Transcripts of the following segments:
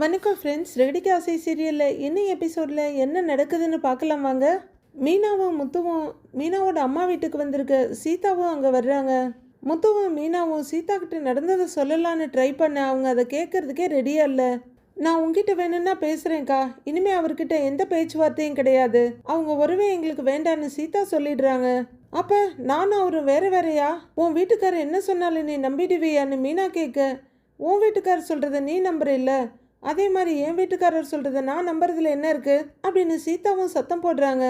வணக்கம் ஃப்ரெண்ட்ஸ் ரெடிக்கு ஆசை சீரியலில் என்ன எபிசோடில் என்ன நடக்குதுன்னு பார்க்கலாம் வாங்க. மீனாவும் முத்துவும் மீனாவோட அம்மா வீட்டுக்கு வந்திருக்க. சீதாவும் அங்கே வர்றாங்க. முத்துவும் மீனாவும் சீதா கிட்ட நடந்ததை சொல்லலான்னு ட்ரை பண்ண அவங்க அதை கேட்கறதுக்கே ரெடியாக இல்லை. நான் உங்ககிட்ட வேணும்னா பேசுகிறேன்க்கா இனிமே அவர்கிட்ட எந்த பேச்சுவார்த்தையும் கிடையாது. அவங்க உறவே எங்களுக்கு வேண்டான்னு சீதா சொல்லிடுறாங்க. அப்போ நானும் அவரும் வேற வேறையா? உன் வீட்டுக்காரர் என்ன சொன்னாலும் நீ நம்பிடுவியான்னு மீனா கேட்க உன் வீட்டுக்காரர் சொல்கிறத நீ நம்புற இல்லை. அதே மாதிரி என் வீட்டுக்காரர் சொல்கிறத நான் நம்புறதுல என்ன இருக்குது அப்படின்னு சீதாவும் சத்தம் போடுறாங்க.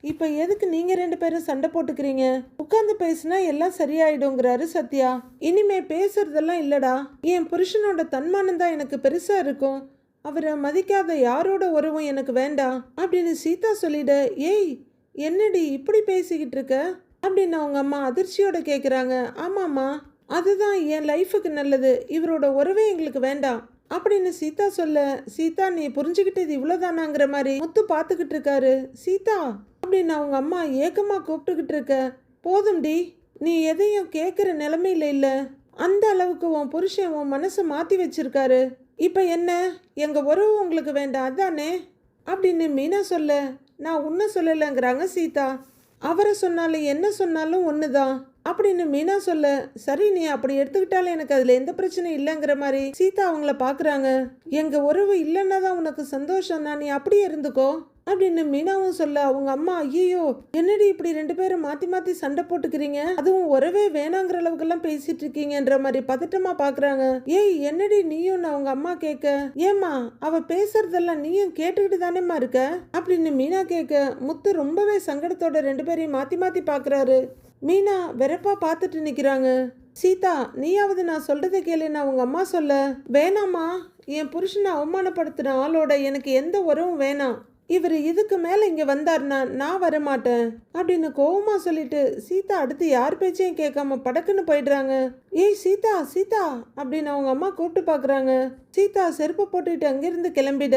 இப்போ எதுக்கு நீங்கள் ரெண்டு பேரும் சண்டை போட்டுக்கிறீங்க? உட்காந்து பேசினா எல்லாம் சரியாயிடுங்கிறாரு சத்யா. இனிமே பேசுறதெல்லாம் இல்லடா. என் புருஷனோட தன்மானம் தான் எனக்கு பெருசாக இருக்கும். அவரை மதிக்காத யாரோட உறவும் எனக்கு வேண்டாம் அப்படின்னு சீதா சொல்லிட ஏய் என்னடி இப்படி பேசிக்கிட்டு இருக்க? அப்படின்னு அவங்க அம்மா அதிர்ச்சியோட கேட்குறாங்க ஆமாம்மா அதுதான் என் லைஃபுக்கு நல்லது. இவரோட உறவே எங்களுக்கு வேண்டாம். அப்படின்னு சீதா சொல்ல சீதா நீ புரிஞ்சுக்கிட்டது இவ்வளோதானாங்கிற மாதிரி முத்து பார்த்துக்கிட்டு இருக்காரு. சீதா அப்படின்னு அவங்க அம்மா ஏக்கமா கூப்பிட்டுக்கிட்டு இருக்க. போதும்டி நீ எதையும் கேட்குற நிலமையில இல்லை. அந்த அளவுக்கு உன் புருஷன் உன் மனசை மாற்றி வச்சிருக்காரு. இப்போ என்ன? எங்கள் உறவு உங்களுக்கு வேண்டாம் அதானே? அப்படின்னு மீனா சொல்ல நான் உன்ன சொல்லலைங்கிறாங்க சீதா. அவரை சொன்னாலும் என்ன சொன்னாலும் ஒன்று தான் அப்படின்னு மீனா சொல்ல சரி நீ அப்படி எடுத்துக்கிட்டாலும் எனக்கு அதில் எந்த பிரச்சனையும் இல்லைங்கிற மாதிரி சீதா அவங்கள பார்க்குறாங்க எங்கள் உறவு இல்லைன்னா தான் உனக்கு சந்தோஷம் நீ அப்படியே இருந்துக்கோ. அப்படின்னு மீனாவும் சொல்ல அவங்க அம்மா ஐயோ என்னடி இப்படி ரெண்டு பேரும் மாத்தி மாத்தி சண்டை போட்டுக்கிறீங்க? அதுவும் உறவே வேணாங்கிற அளவுக்கெல்லாம் பேசிட்டு இருக்கீங்கன்ற மாதிரி பதட்டமா பாக்குறாங்க. ஏய் என்னடி நீயும் அவங்க அம்மா கேட்க ஏம்மா அவ பேசுறதெல்லாம் நீயும் கேட்டுக்கிட்டு தானேம்மா இருக்க? அப்படின்னு மீனா கேட்க முத்து ரொம்பவே சங்கடத்தோட ரெண்டு பேரையும் மாத்தி மாத்தி பாக்குறாரு. மீனா வெறப்பா பார்த்துட்டு நிக்கிறாங்க. சீதா நீயாவது நான் சொல்றதை கேளுன்னு அவங்க அம்மா சொல்ல. வேணாம்மா என் புருஷனை அவமானப்படுத்தின ஆளோட எனக்கு எந்த உறவும் வேணாம். இவர் இதுக்கு மேலே இங்கே வந்தார்னா நான் வரமாட்டேன் அப்படின்னு கோபமாக சொல்லிட்டு சீதா அடுத்து யார் பேச்சையும் கேட்காம படக்குன்னு போயிடுறாங்க. ஏய் சீதா சீதா அப்படின்னு அவங்க அம்மா கூப்பிட்டு பார்க்குறாங்க சீதா செருப்பை போட்டுட்டு அங்கிருந்து கிளம்பிட.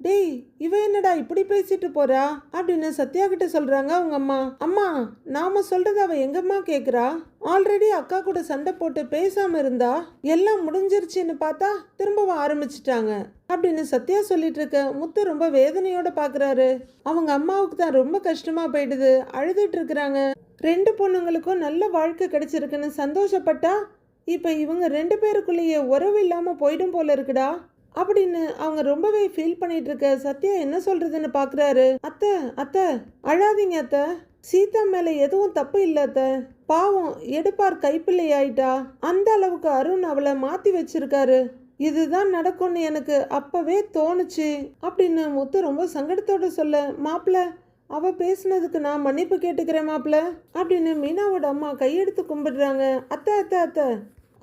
டேய் இவ என்னடா இப்படி பேசிட்டு போறா? அப்படின்னு சத்யா கிட்ட சொல்றாங்க அவங்க அம்மா. அம்மா நாம சொல்றது அவ எங்கம்மா கேக்குறா? ஆல்ரெடி அக்கா கூட சண்டை போட்டு பேசாம இருந்தா எல்லாம் முடிஞ்சிருச்சுன்னு பார்த்தா திரும்பவும் ஆரம்பிச்சிட்டாங்க. அப்படின்னு சத்யா சொல்லிட்டு இருக்க முத்து ரொம்ப வேதனையோட பாக்குறாரு. அவங்க அம்மாவுக்கு தான் ரொம்ப கஷ்டமா போயிடுது. அழுதுட்டு இருக்கிறாங்க. ரெண்டு பொண்ணுங்களுக்கும் நல்ல வாழ்க்கை கிடைச்சிருக்குன்னு சந்தோஷப்பட்டா இப்போ இவங்க ரெண்டு பேருக்குள்ளேயே உறவு இல்லாம போயிடும் போல இருக்குடா. அப்படின்னு அவங்க ரொம்பவே ஃபீல் பண்ணிட்டு இருக்க சத்யா என்ன சொல்றதுன்னு பாக்குறாரு. அத்தை அத்தை அழாதீங்க அத்தை. சீதா மேல எதுவும் தப்பு இல்ல அத்தை. பாவம் எடுப்பார் கைப்பிள்ளை ஆயிட்டா. அந்த அளவுக்கு அருண் அவளை மாத்தி வச்சிருக்காரு. இதுதான் நடக்கும்னு எனக்கு அப்பவே தோணுச்சு அப்படின்னு முத்து ரொம்ப சங்கடத்தோட சொல்ல மாப்பிள்ள அவ பேசுனதுக்கு நான் மன்னிப்பு கேட்டுக்கிறேன் மாப்பிள்ள அப்படின்னு மீனாவோட அம்மா கையெடுத்து கும்பிடுறாங்க. அத்தை அத்தை அத்தை.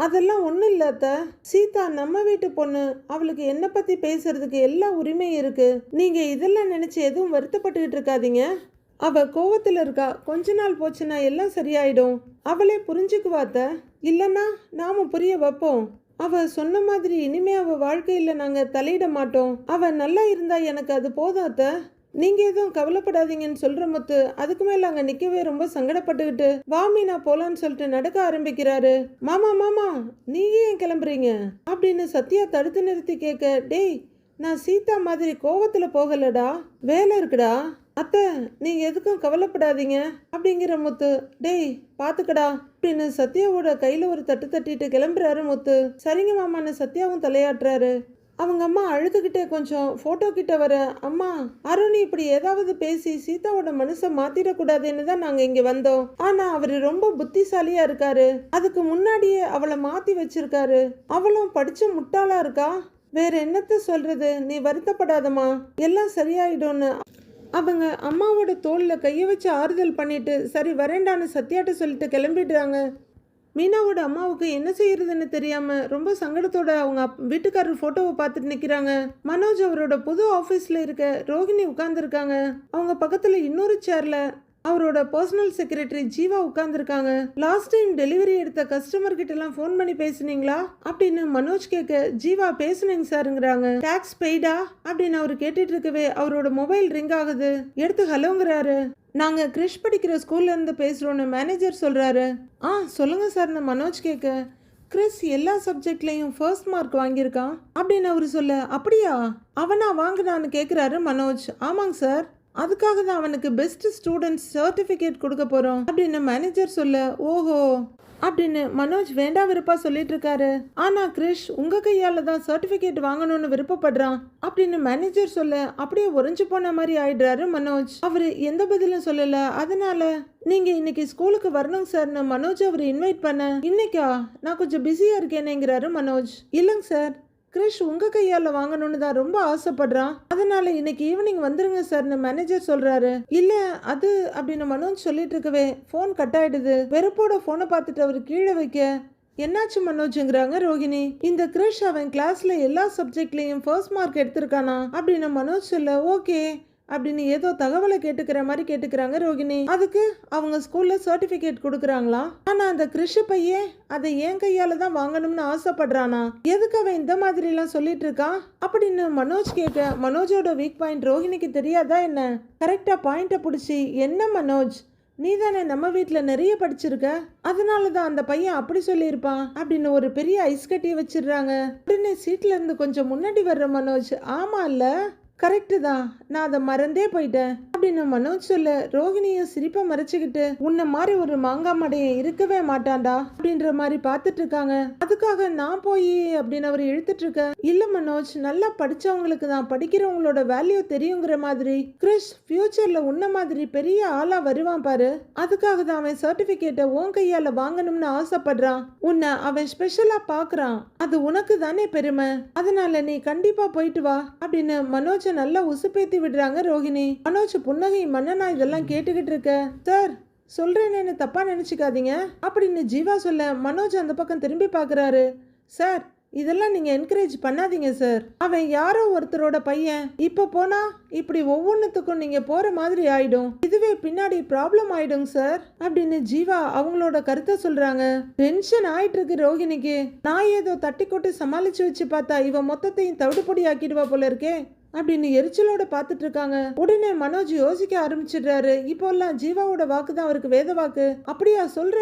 அதெல்லாம் ஒன்றும் இல்லை அத்தை. சீதா நம்ம வீட்டு பொண்ணு. அவளுக்கு என்னை பற்றி பேசுறதுக்கு எல்லா உரிமையும் இருக்குது நீங்கள் இதெல்லாம் நினச்சி எதுவும் வருத்தப்பட்டுக்கிட்டு இருக்காதீங்க. அவள் கோவத்தில் இருக்கா. கொஞ்ச நாள் போச்சுன்னா எல்லாம் சரியாயிடும். அவளே புரிஞ்சுக்குவாத்த இல்லைன்னா நாம புரிய வைப்போம். அவ சொன்ன மாதிரி இனிமே அவ வாழ்க்கையில் நாங்கள் தலையிட மாட்டோம். அவ நல்லா இருந்தா எனக்கு அது போதும் நீங்கள் எதுவும் கவலைப்படாதீங்கன்னு சொல்கிற முத்து அதுக்கு மேலே அங்கே நிற்கவே ரொம்ப சங்கடப்பட்டுக்கிட்டு வா மீனா போகலான்னு சொல்லிட்டு நடக்க ஆரம்பிக்கிறாரு. மாமா மாமா நீங்க ஏன் கிளம்புறீங்க? அப்படின்னு சத்யா தடுத்து நிறுத்தி கேட்க டேய் நான் சீதா மாதிரி கோவத்தில் போகலடா வேலை இருக்குடா. அத்தை நீங்கள் எதுக்கும் கவலைப்படாதீங்க அப்படிங்கிற முத்து டேய் பார்த்துக்கடா அப்படின்னு சத்யாவோட கையில் ஒரு தட்டு தட்டிட்டு கிளம்புறாரு முத்து. சரிங்க மாமான்னு சத்யாவும் தலையாட்டுறாரு. அவங்க அம்மா அழுதுகிட்டே கொஞ்சம் ஃபோட்டோ கிட்ட வர அம்மா அருண் இப்படி ஏதாவது பேசி சீதாவோட மனசை மாத்திடக்கூடாதுன்னு தான் நாங்கள் இங்கே வந்தோம். ஆனால் அவர் ரொம்ப புத்திசாலியாக இருக்காரு. அதுக்கு முன்னாடியே அவளை மாற்றி வச்சிருக்காரு. அவளும் படிச்ச முட்டாளா இருக்கா? வேற என்னத்த சொல்றது? நீ வருத்தப்படாதம்மா. எல்லாம் சரியாயிடும்னு. அவங்க அம்மாவோட தோளில் கையை வச்சு ஆறுதல் பண்ணிட்டு சரி வரேண்டான்னு சத்யாட்ட சொல்லிட்டு கிளம்பிடுறாங்க. மீனாவோட அம்மாவுக்கு என்ன செய்யறதுன்னு தெரியாம ரொம்ப சங்கடத்தோட அவங்க வீட்டுக்காரர் போட்டோவை பார்த்துட்டு நிக்கிறாங்க. மனோஜ் அவரோட புது ஆபீஸ்ல இருக்க ரோகிணி உட்கார்ந்துருக்காங்க. அவங்க பக்கத்துல இன்னொரு சேர்ல அவரோட பர்சனல் செக்ரட்டரி ஜீவா உட்கார்ந்துருக்காங்க. லாஸ்ட் டைம் டெலிவரி எடுத்த கஸ்டமர் கிட்ட எல்லாம் ஃபோன் பண்ணி பேசுனீங்களா? அப்படின்னு மனோஜ் கேட்க ஜீவா பேசுனேங்க சாருங்கிறாங்க. டாக்ஸ் பெய்டா அப்படின்னு அவர் கேட்டுட்டு இருக்கவே அவரோட மொபைல் ரிங் ஆகுது. எடுத்து ஹலோங்கிறாரு. நாங்க கிரிஷ் படிக்கிற ஸ்கூல்ல இருந்து பேசுறோம்னு மேனேஜர் சொல்றாரு. ஆ சொல்லுங்க சார்னு மனோஜ் கேட்க கிறிஸ் எல்லா சப்ஜெக்ட்லேயும் ஃபர்ஸ்ட் மார்க் வாங்கியிருக்கான். அப்படின்னு அவர் சொல்ல அப்படியா? அவனா வாங்கினான்னு கேட்குறாரு மனோஜ். ஆமாங்க சார். அதுக்காக தான் அவனுக்கு பெஸ்ட் ஸ்டூடெண்ட் சர்டிஃபிகேட் கொடுக்க போறோம். அப்படின்னு மேனேஜர் சொல்ல ஓஹோ அப்படின்னு மனோஜ் வேண்டா விருப்பா சொல்லிட்டு இருக்காரு. ஆனா கிரிஷ் உங்க கையால தான் சர்டிபிகேட் வாங்கணும்னு விருப்பப்படுறான் அப்படின்னு மேனேஜர் சொல்ல அப்படியே உறைஞ்சு போன மாதிரி ஆயிடுறாரு மனோஜ். அவரு எந்த பதிலும் சொல்லல. அதனால நீங்க இன்னைக்கு ஸ்கூலுக்கு வரணும் சார்னு மனோஜ் அவர் இன்வைட் பண்ண இன்னைக்கா? நான் கொஞ்சம் பிஸியா இருக்கேனேங்கிறாரு மனோஜ். இல்லைங்க சார் கிரிஷ் உங்கள் கையால் வாங்கணும்னு தான் ரொம்ப ஆசைப்படுறான். அதனால இன்னைக்கு ஈவினிங் வந்துருங்க சார்னு மேனேஜர் சொல்றாரு. இல்லை அது அப்படின்னு மனோஜ் சொல்லிட்டு இருக்கவே ஃபோன் கட் ஆயிடுது. வெறுப்போட ஃபோனை பார்த்துட்டு அவர் கீழே வைக்க என்னாச்சு மனோஜுங்கிறாங்க ரோகிணி. இந்த கிரிஷ் அவன் கிளாஸ்ல எல்லா சப்ஜெக்ட்லயும் ஃபர்ஸ்ட் மார்க் எடுத்திருக்கானா? அப்படின்னு மனோஜ் சொல்ல ஓகே. அப்படின்னு ஏதோ தகவலை கேட்டுக்கிற மாதிரி கேட்டுக்கிறாங்க ரோகிணி. அதுக்கு அவங்க ஸ்கூல்ல சர்டிபிகேட் கொடுக்குறாங்களா? ஆனா அந்த கிருஷி பையன் அதை என் கையால தான் வாங்கணும்னு ஆசைப்படுறானா? எதுக்கு அவன் இந்த மாதிரி எல்லாம் சொல்லிட்டு இருக்கான் அப்படின்னு மனோஜ் கேட்க மனோஜோட வீக் பாயிண்ட் ரோஹிணிக்கு தெரியாதா என்ன? கரெக்டா பாயிண்ட்டை பிடிச்சி என்ன மனோஜ்? நீ தானே நம்ம வீட்டில் நிறைய படிச்சிருக்க? அதனால தான் அந்த பையன் அப்படி சொல்லியிருப்பான்? அப்படின்னு ஒரு பெரிய ஐஸ் கட்டியை வச்சிடுறாங்க. உடனே சீட்ல இருந்து கொஞ்சம் முன்னாடி வர்ற மனோஜ் ஆமா இல்ல. கரெக்டு தான். நான் அதை மறந்தே போயிட்டேன். அப்படின்னு மனோஜ் சொல்ல ரோஹிணியும் சிரிப்பை மறைச்சிக்கிட்டு உன்னை மாதிரி ஒரு மாங்கா மடையன் இருக்கவே மாட்டான்டா அப்படின்ற மாதிரி பார்த்துட்டு இருக்காங்க. அதுக்காக நான் போய் அப்படின்னு அவர் இழுத்துட்டு இருக்க. இல்ல மனோஜ் நல்லா படிச்சவங்களுக்கு தான். படிக்கிறவங்களோட வேல்யூ தெரியுங்கிற மாதிரி. கிறிஸ் ஃபியூச்சர்ல உன்ன மாதிரி பெரிய ஆளா வருவான் பாரு. அதுக்காக தான் அவன் சர்டிபிகேட்டை உன் கையால வாங்கணும்னு ஆசைப்படுறான். உன்னை அவன் ஸ்பெஷலா பாக்குறான் அது உனக்கு தானே பெருமை. அதனால நீ கண்டிப்பா போயிட்டு வா அப்படின்னு மனோஜ் நல்லா உசுப்பேத்தி விடுறாங்க ரோகிணி. மனோஜ் புன்னகை மன்னனா இதெல்லாம் கேட்டுக்கிட்டு இருக்க. சார் சொல்றேன்னு தப்பா நினைச்சுக்காதீங்க. அப்படின்னு ஜீவா சொல்ல மனோஜ் அந்த பக்கம் திரும்பி பார்க்கறாரு சார் இதெல்லாம் நீங்க என்கரேஜ் பண்ணாதீங்க சார். அவன் யாரோ ஒருத்தரோட பையன். இப்ப போனா இப்படி ஒவ்வொன்றுத்துக்கும் நீங்க போற மாதிரி ஆயிடும். இதுவே பின்னாடி ப்ராப்ளம் ஆயிடும் சார். அப்படின்னு ஜீவா அவங்களோட கருத்தை சொல்றாங்க. டென்ஷன் ஆயிட்டு இருக்கு ரோஹிணிக்கு நான் ஏதோ தட்டி கொட்டு சமாளிச்சு வச்சு பார்த்தா இவன் மொத்தத்தையும் தவிடுபொடி ஆக்கிடுவா போல இருக்கே. அப்படின்னு எரிச்சலோட பார்த்துட்டு இருக்காங்க. உடனே மனோஜ் யோசிக்க ஆரம்பிச்சிடுறாரு. இப்போ எல்லாம் ஜீவாவோட வாக்கு தான் அவருக்கு வேத வாக்கு. அப்படியா சொல்ற?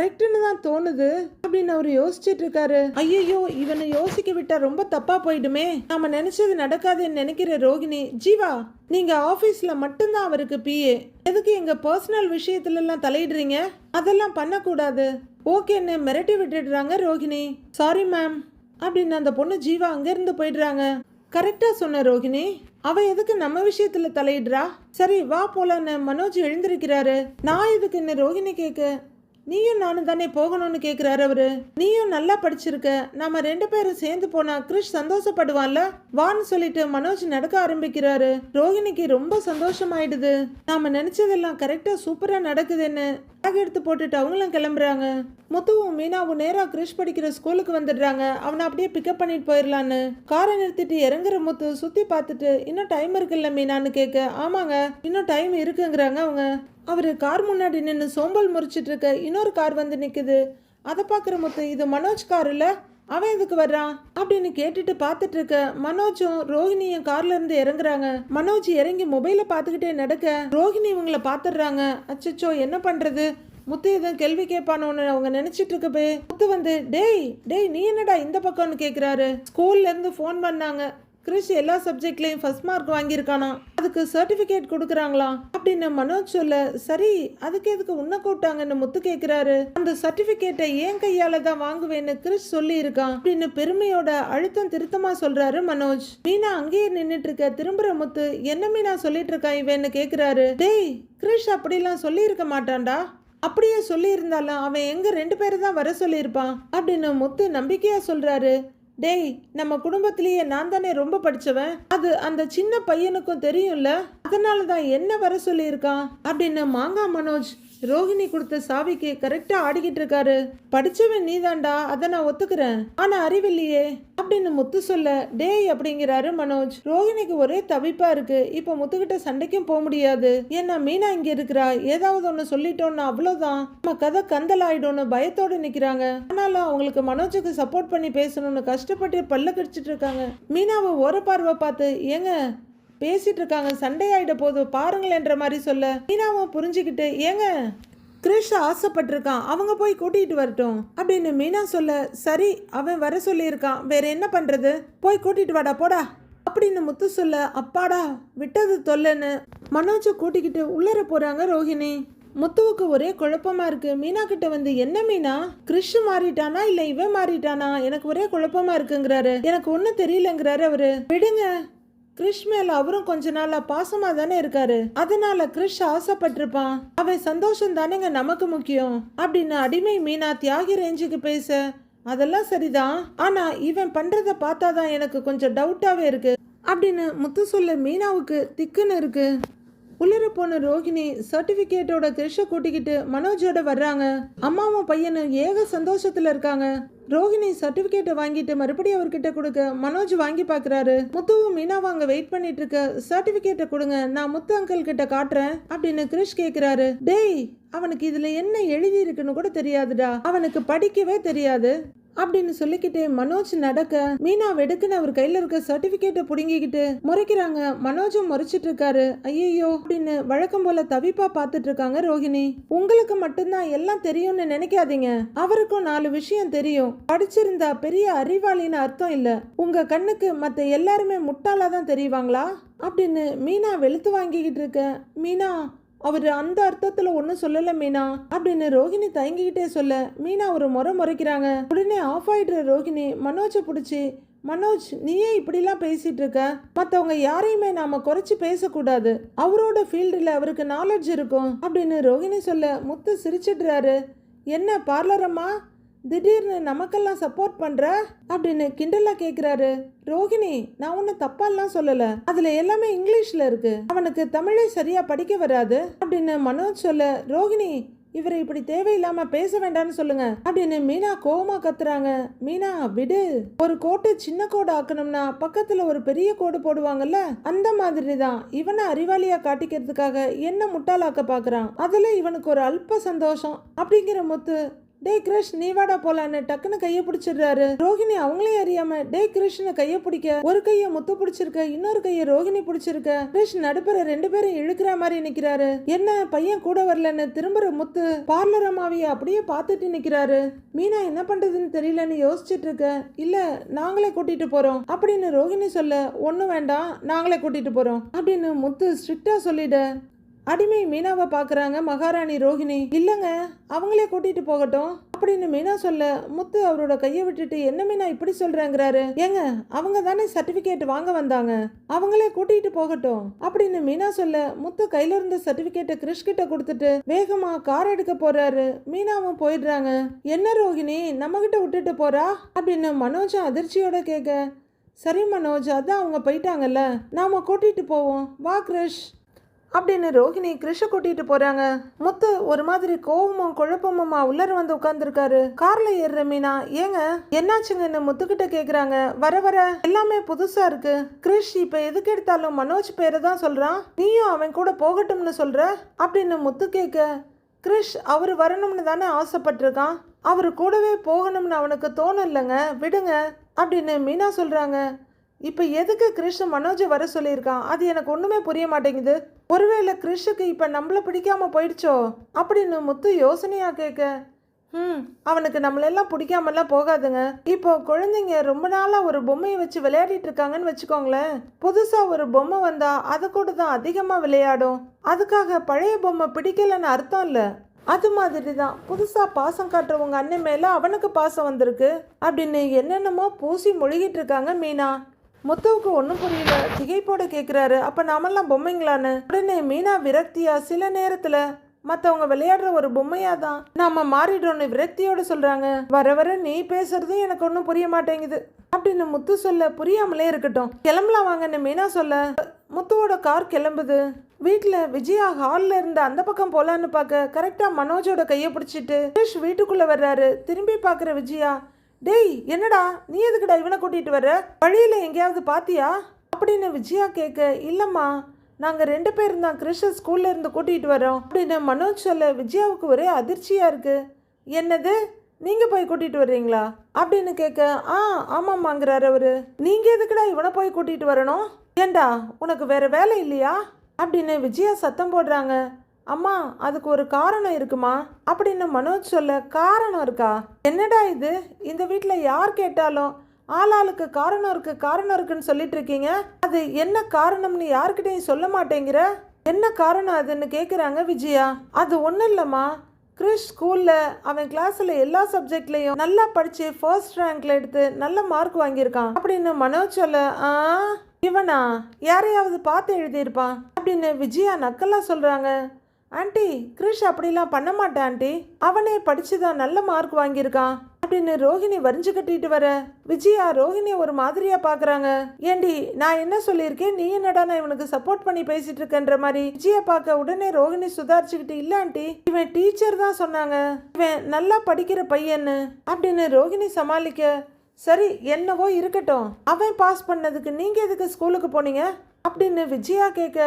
கரெக்ட்னு தான் தோணுது அப்படின்னு அவர் யோசிச்சுட்டு இருக்காரு. ஐயோ இவனை யோசிக்க விட்டா ரொம்ப தப்பா போயிடுமே. நாம நினைச்சது நடக்காதுன்னு நினைக்கிற ரோகிணி ஜீவா நீங்க ஆபீஸ்ல மட்டும்தான் அவருக்கு பிஏ எதுக்கு எங்க பர்சனல் விஷயத்துல எல்லாம் தலையிடுறீங்க? அதெல்லாம் பண்ணக்கூடாது. ஓகேன்னு மிரட்டி விட்டுடுறாங்க ரோகிணி. சாரி மேம் அப்படின்னு அந்த பொண்ணு ஜீவா அங்கிருந்து போயிடுறாங்க. கரெக்டாக சொன்ன ரோகிணி அவ எதுக்கு நம்ம விஷயத்துல தலையிடுறா? சரி வா போலான்னு மனோஜ் எழுந்திருக்கிறாரு. நான் எதுக்கு என்ன ரோகிணி கேட்க நீயும் நானும் தானே போகணும்னு கேக்குறாரு அவரு. நீயும் நல்லா படிச்சிருக்க. நாம ரெண்டு பேரும் சேர்ந்து போனா கிருஷ் சந்தோஷப்படுவான்ல? வான்னு சொல்லிட்டு மனோஜ் நடக்க ஆரம்பிக்கிறாரு. ரோகிணிக்கு ரொம்ப சந்தோஷமாயிடுது. நாம நினைச்சதெல்லாம் கரெக்டா சூப்பரா நடக்குதுன்னு பேக் எடுத்து போட்டுட்டு அவங்களும் கிளம்புறாங்க. முத்துவும் மீனாவும் நேரா கிரிஷ் படிக்கிற ஸ்கூலுக்கு வந்துடுறாங்க. அவனை அப்படியே பிக்கப் பண்ணிட்டு போயிடலான்னு. காரை நிறுத்திட்டு இறங்குற முத்து சுத்தி பார்த்துட்டு இன்னும் டைம் இருக்குல்ல மீனான்னு கேட்க ஆமாங்க இன்னும் டைம் இருக்குங்கிறாங்க அவங்க. அவர் கார் முன்னாடி நின்று சோம்பல் முறிச்சிட்டு இருக்க இன்னொரு கார் வந்து நிக்குது. அதை பார்க்குற முத்து இது மனோஜ் கார் இல்லை? அவன் எதுக்கு வர்றான் அப்படின்னு கேட்டுட்டு பார்த்துட்டு இருக்க மனோஜும் ரோஹிணியும் கார்ல இருந்து இறங்குறாங்க. மனோஜ் இறங்கி மொபைலை பார்த்துக்கிட்டே நடக்க ரோஹிணி இவங்கள பார்த்துடுறாங்க. அச்சச்சோ என்ன பண்றது? முத்து எதுவும் கேள்வி கேட்பானோன்னு அவங்க நினைச்சிட்டு இருக்கப்பே முத்து வந்து டேய் டேய் நீ என்னடா இந்த பக்கம்னு கேக்குறாரு? ஸ்கூல்ல இருந்து ஃபோன் பண்ணாங்க. கிரிஷ் எல்லா சப்ஜெக்ட்லயும் ஃபர்ஸ்ட் மார்க் வாங்கியிருக்கானா? அதுக்கு சர்டிபிகேட் கொடுக்குறாங்களா? அப்படின்னு மனோஜ் சொல்ல சரி அதுக்கு எதுக்கு உன்னை கூப்பிட்டாங்கன்னு முத்து கேக்குறாரு. அந்த சர்டிபிகேட்டை ஏன் கையால தான் வாங்குவேன்னு கிரிஷ் சொல்லி இருக்கான் அப்படின்னு பெருமையோட அழுத்தம் திருத்தமா சொல்றாரு மனோஜ். மீனா அங்கேயே நின்னுட்டு இருக்க திரும்புற முத்து என்ன மீனா சொல்லிட்டு இருக்கா இவன்னு? கேக்குறாரு. டேய் கிரிஷ் அப்படிலாம் சொல்லி இருக்க மாட்டான்டா. அப்படியே சொல்லியிருந்தாலும் அவன் எங்க ரெண்டு பேரும் தான் வர சொல்லியிருப்பான்? அப்படின்னு முத்து நம்பிக்கையா சொல்றாரு. டேய் நம்ம குடும்பத்திலேயே நான் தானே ரொம்ப படிச்சவன்? அது அந்த சின்ன பையனுக்கும் தெரியும்ல? அதனால தான் என்ன வர சொல்லியிருக்கான்? அப்படின்னு மாங்கா மனோஜ் ரோஹிணி கொடுத்த சாவிக்கு கரெக்டா ஆடிக்கிட்டு இருக்காரு. படிச்சவன் நீதான்டா அதை நான் ஒத்துக்கிறேன். ஆனா அறிவில்லையே. அப்படின்னு முத்து சொல்ல டேய் அப்படிங்கிறாரு மனோஜ். ரோஹிணிக்கு ஒரே தவிப்பா இருக்கு. இப்போ முத்துக்கிட்ட சண்டைக்கும் போக முடியாது. ஏன்னா மீனா இங்க இருக்கிறா. ஏதாவது ஒண்ணு சொல்லிட்டோம்னா அவ்வளவுதான். நம்ம கதை கந்தல் ஆயிடும்னு பயத்தோட நிக்கிறாங்க. ஆனாலும் அவங்களுக்கு மனோஜுக்கு சப்போர்ட் பண்ணி பேசணும்னு கஷ்டப்பட்டு பல்ல கடிச்சிட்டு இருக்காங்க. மீனாவை ஓர பார்வை பார்த்து ஏங்க பேசிட்டு இருக்காங்க சண்டை ஆயிட போது பாருங்களேன்ற மாதிரி சொல்ல. மீனாவும் புரிஞ்சுக்கிட்டு ஏங்க கிரிஷ் ஆசைப்பட்டிருக்கான் அவங்க போய் கூட்டிகிட்டு வரட்டும் அப்படின்னு மீனா சொல்ல. சரி அவன் வர சொல்லியிருக்கான் வேற என்ன பண்ணுறது போய் கூட்டிகிட்டு வாடா போடா அப்படின்னு முத்து சொல்ல. அப்பாடா விட்டது தொல்லைன்னு. மனோஜை கூட்டிக்கிட்டு உள்ளர போகிறாங்க ரோஹிணி. முத்துவுக்கு ஒரே குழப்பமா இருக்கு. மீனா கிட்ட வந்து என்ன மீனா? கிறிஷ் மாறிட்டானா இல்ல இவன் மாறிட்டானா? எனக்கு ஒரே குழப்பமா இருக்குங்கிறாரு. எனக்கு ஒன்றும் தெரியலங்கிறாரு அவரு. விடுங்க கிறிஷ் மேல அவரும் கொஞ்ச நாளா பாசமா தானே இருக்காரு. அதனால கிறிஷ் ஆசைப்பட்டிருப்பான். அவன் சந்தோஷம் தானேங்க நமக்கு முக்கியம். அப்படின்னு அடிமை மீனா தியாகி ரேஞ்சுக்கு பேச அதெல்லாம் சரிதான். ஆனா இவன் பண்றத பார்த்தாதான் எனக்கு கொஞ்சம் டவுட்டாவே இருக்கு. அப்படின்னு முத்து சொல்ல மீனாவுக்கு திக்குன்னு இருக்கு. உள்ளர போன ரோகிணி சர்டிபிகேட்டோட கிருஷ கூட்டிக்கிட்டு மனோஜோட வர்றாங்க. அம்மாவும் பையனும் ஏக சந்தோஷத்துல இருக்காங்க. ரோகிணி சர்டிபிகேட்டை வாங்கிட்டு மறுபடியும் அவர்கிட்ட கொடுக்க மனோஜ் வாங்கி பாக்குறாரு. முத்துவும் மீனாவும் அங்க வெயிட் பண்ணிட்டு இருக்க சர்டிபிகேட்டை கொடுங்க நான் முத்து அங்கிள் கிட்ட காட்டுறேன் அப்படின்னு கிரிஷ் கேக்குறாரு. டேய் அவனுக்கு இதுல என்ன எழுதி இருக்குன்னு கூட தெரியாதுடா. அவனுக்கு படிக்கவே தெரியாது. அப்படின்னு சொல்லிக்கிட்டு மனோஜ் நடக்க மீனா வெடுக்குன்னு அவர் கையில இருக்க சர்டிபிகேட்டை புடுங்கிக்கிட்டு முறைக்கிறாங்க. மனோஜும் முறைச்சிட்டு இருக்காரு. ஐயோ அப்படின்னு வழக்கம் போல தவிப்பா பார்த்துட்டு இருக்காங்க ரோஹிணி. உங்களுக்கு மட்டும்தான் எல்லாம் தெரியும்னு நினைக்காதீங்க. அவருக்கும் நாலு விஷயம் தெரியும். படிச்சிருந்தா பெரிய அறிவாளின்னு அர்த்தம் இல்ல. உங்க கண்ணுக்கு மத்த எல்லாருமே முட்டாளா தான் தெரியுவாங்களா அப்படின்னு மீனா வெளுத்து வாங்கிக்கிட்டு இருக்க. மீனா அவர் அந்த அர்த்தத்துல ஒன்றும் சொல்லல மீனா. அப்படின்னு ரோகிணி தயங்கிக்கிட்டே சொல்ல மீனா ஒரு முறை முறைக்கிறாங்க. உடனே ஆஃப் ஆயிடுற ரோகிணி மனோஜை பிடிச்சி மனோஜ் நீயே இப்படிலாம் பேசிட்டு இருக்க மற்றவங்க யாரையுமே நாம குறைச்சி பேசக்கூடாது. அவரோட ஃபீல்டில் அவருக்கு நாலேஜ் இருக்கும். அப்படின்னு ரோகிணி சொல்ல முத்து சிரிச்சிடுறாரு. என்ன பார்லரம்மா திடீர்னு நமக்கெல்லாம் சப்போர்ட் பண்ற? அப்படின்னு கிண்டலா கேக்குறாரு. ரோகிணி நான் ஒன்றும் தப்பாலாம் சொல்லல. அதுல எல்லாமே இங்கிலீஷ்ல இருக்கு. அவனுக்கு தமிழே சரியா படிக்க வராது. அப்படின்னு மனோஜ் சொல்ல ரோகிணி இவரை இப்படி தேவையில்லாம பேச வேண்டாம்னு சொல்லுங்க. அப்படின்னு மீனா கோவமா கத்துறாங்க. மீனா விடு. ஒரு கோட்டை சின்ன கோடு ஆக்கணும்னா பக்கத்துல ஒரு பெரிய கோடு போடுவாங்கல்ல அந்த மாதிரி தான் இவனை அறிவாளியா காட்டிக்கிறதுக்காக என்ன முட்டாளாக்க பாக்குறான்? அதுல இவனுக்கு ஒரு அல்ப சந்தோஷம். அப்படிங்கிற முத்து டேய் கிரிஷ் நீ வாடா போலான்னு டக்குன்னு கையை பிடிச்சிடுறாரு. ரோகிணி அவங்களே அறியாம டே கிரிஷ்னு கைய பிடிக்க ஒரு கைய முத்து பிடிச்சிருக்க இன்னொரு கைய ரோகிணி பிடிச்சிருக்க. கிரிஷ் நடுப்புற ரெண்டு பேரும் இழுக்கிற மாதிரி நிக்கிறாரு. என்ன பையன் கூட வரலன்னு திரும்புற முத்து? பார்லர் அம்மாவிய அப்படியே பார்த்துட்டு நிக்கிறாரு. மீனா என்ன பண்றதுன்னு தெரியலன்னு யோசிச்சுட்டு இருக்க. இல்ல நாங்களே கூட்டிட்டு போறோம். அப்படின்னு ரோகிணி சொல்ல ஒன்றும் வேண்டாம் நாங்களே கூட்டிட்டு போறோம். அப்படின்னு முத்து ஸ்ட்ரிக்டா சொல்லிட. அடிமை மீனாவை பார்க்குறாங்க மகாராணி ரோஹிணி. இல்லைங்க அவங்களே கூட்டிட்டு போகட்டும். அப்படின்னு மீனா சொல்ல முத்து அவரோட கையை விட்டுட்டு என்ன மீனா இப்படி சொல்றாங்கிறாரு? ஏங்க அவங்க தானே சர்டிபிகேட் வாங்க வந்தாங்க. அவங்களே கூட்டிட்டு போகட்டும். அப்படின்னு மீனா சொல்ல முத்து கையில இருந்த சர்டிபிகேட்டை கிறிஷ் கிட்ட கொடுத்துட்டு வேகமா கார் எடுக்க போறாரு. மீனாவும் போயிடுறாங்க. என்ன ரோஹிணி நம்ம கிட்ட விட்டுட்டு போறா? அப்படின்னு மனோஜும் அதிர்ச்சியோட கேட்க சரி மனோஜ் அதான் அவங்க போயிட்டாங்கல்ல. நாம கூட்டிட்டு போவோம். வா கிருஷ். அப்படின்னு ரோஹிணி கிருஷ கூட்டிட்டு போறாங்க. முத்து ஒரு மாதிரி கோவமும் குழப்பமுமா உள்ளர வந்து உட்கார்ந்துருக்காரு. கார்ல ஏறுற மீனா ஏங்க என்னாச்சுங்கன்னு முத்துக்கிட்ட கேக்குறாங்க. வர வர எல்லாமே புதுசா இருக்கு. கிருஷ் இப்ப எதுக்கு எடுத்தாலும் மனோஜ் பேரை தான் சொல்றான். நீயும் அவன் கூட போகட்டும்னு சொல்ற? அப்படின்னு முத்து கேட்க கிருஷ் அவர் வரணும்னு தானே ஆசைப்பட்டிருக்கான். அவர் கூடவே போகணும்னு அவனுக்கு தோணும் இல்லைங்க விடுங்க அப்படின்னு மீனா சொல்றாங்க. இப்போ எதுக்கு கிருஷ்ண மனோஜை வர சொல்லியிருக்கான்? அது எனக்கு ஒன்றுமே புரிய மாட்டேங்குது. ஒருவேளை கிறிஷுக்கு இப்போ நம்மள பிடிக்காமல் போயிடுச்சோ? அப்படின்னு முத்து யோசனையாக கேட்க ம் அவனுக்கு நம்மளெல்லாம் பிடிக்காமலாம் போகாதுங்க. இப்போ குழந்தைங்க ரொம்ப நாளாக ஒரு பொம்மையை வச்சு விளையாடிட்டு இருக்காங்கன்னு வச்சுக்கோங்களேன். புதுசாக ஒரு பொம்மை வந்தால் அது கூட தான் அதிகமாக விளையாடும். அதுக்காக பழைய பொம்மை பிடிக்கலன்னு அர்த்தம் இல்லை. அது மாதிரி தான் புதுசாக பாசம் காட்டுறவங்க அண்ணன் மேலே அவனுக்கு பாசம் வந்திருக்கு. அப்படின்னு என்னென்னமோ பூசி மொழிகிட்டு இருக்காங்க மீனா. முத்துவுக்கு ஒன்றும் புரியல. திகைப்போட கேட்குறாரு அப்போ நாமெல்லாம் பொம்மைங்களான்னு? உடனே மீனா விரக்தியா? சில நேரத்தில் மற்றவங்க விளையாடுற ஒரு பொம்மையா தான் நாம மாறிடுறோம்னு விரக்தியோட சொல்றாங்க. வர வர நீ பேசுறதும் எனக்கு ஒன்றும் புரிய மாட்டேங்குது. அப்படின்னு முத்து சொல்ல புரியாமலே இருக்கட்டும். கிளம்பலாம் வாங்கன்னு மீனா சொல்ல முத்துவோட கார் கிளம்புது. வீட்டில் விஜயா ஹாலில் இருந்த அந்த பக்கம் போலான்னு பார்க்க கரெக்டாக மனோஜோட கையை பிடிச்சிட்டு கிரிஷ் வீட்டுக்குள்ளே வர்றாரு. திரும்பி பார்க்குற விஜயா டேய் என்னடா? நீ எதுக்குடா இவனை கூட்டிகிட்டு வர்ற? வழியில் எங்கேயாவது பாத்தியா? அப்படின்னு விஜயா கேட்க இல்லைம்மா நாங்கள் ரெண்டு பேரும் தான் கிறிஷ ஸ்கூல்ல இருந்து கூட்டிகிட்டு வரோம் அப்படின்னு மனோஜ் சொல்ல விஜயாவுக்கு ஒரே அதிர்ச்சியாக இருக்கு. என்னது? நீங்கள் போய் கூட்டிகிட்டு வர்றீங்களா? அப்படின்னு கேட்க ஆ ஆமாம்மாங்கிறாரு அவரு. நீங்கள் எதுக்குடா இவனை போய் கூட்டிகிட்டு வரணும்? ஏண்டா உனக்கு வேற வேலை இல்லையா? அப்படின்னு விஜயா சத்தம் போடுறாங்க. அம்மா அதுக்கு ஒரு காரணம் இருக்குமா? அப்படின்னு மனோஜ் சொல்ல காரணம் இருக்கா? என்னடா இது? இந்த வீட்டில் யார் கேட்டாலும் ஆளாளுக்கு காரணம் இருக்கு காரணம் இருக்குன்னு சொல்லிட்டு இருக்கீங்க. அது என்ன காரணம்னு யார்கிட்டயும் சொல்ல மாட்டேங்கிற? என்ன காரணம் அதுன்னு கேட்குறாங்க விஜயா. அது ஒன்றும் இல்லைம்மா. கிறிஷ் ஸ்கூலில் அவன் கிளாஸில் எல்லா சப்ஜெக்ட்லேயும் நல்லா படித்து ஃபர்ஸ்ட் ரேங்க்ல எடுத்து நல்ல மார்க் வாங்கியிருக்கான். அப்படின்னு மனோஜ் சொல்ல ஆ இவனா? யாரையாவது பார்த்து எழுதியிருப்பான்? அப்படின்னு விஜயா நக்கலாக சொல்கிறாங்க ஆண்டி கிரிஷ் அப்படிலாம் பண்ண மாட்டான் ஆண்டி. அவனே படிச்சு தான் நல்ல மார்க் வாங்கியிருக்கான். அப்படின்னு ரோஹிணி வரிஞ்சு கட்டிட்டு வர. விஜயா ரோஹிணியை ஒரு மாதிரியா பாக்குறாங்க. ஏண்டி நான் என்ன சொல்லியிருக்கேன்? நீ என்னடா நான் இவனுக்கு சப்போர்ட் பண்ணி பேசிட்டு இருக்கன்ற மாதிரி விஜயா பார்க்க உடனே ரோஹிணி சுதாரிச்சுக்கிட்டு இல்ல ஆண்டி இவன் டீச்சர் தான் சொன்னாங்க. இவன் நல்லா படிக்கிற பையன்னு. அப்படின்னு ரோஹிணி சமாளிக்க சரி என்னவோ இருக்கட்டும். அவன் பாஸ் பண்ணதுக்கு நீங்க எதுக்கு ஸ்கூலுக்கு போனீங்க? அப்படின்னு விஜயா கேட்க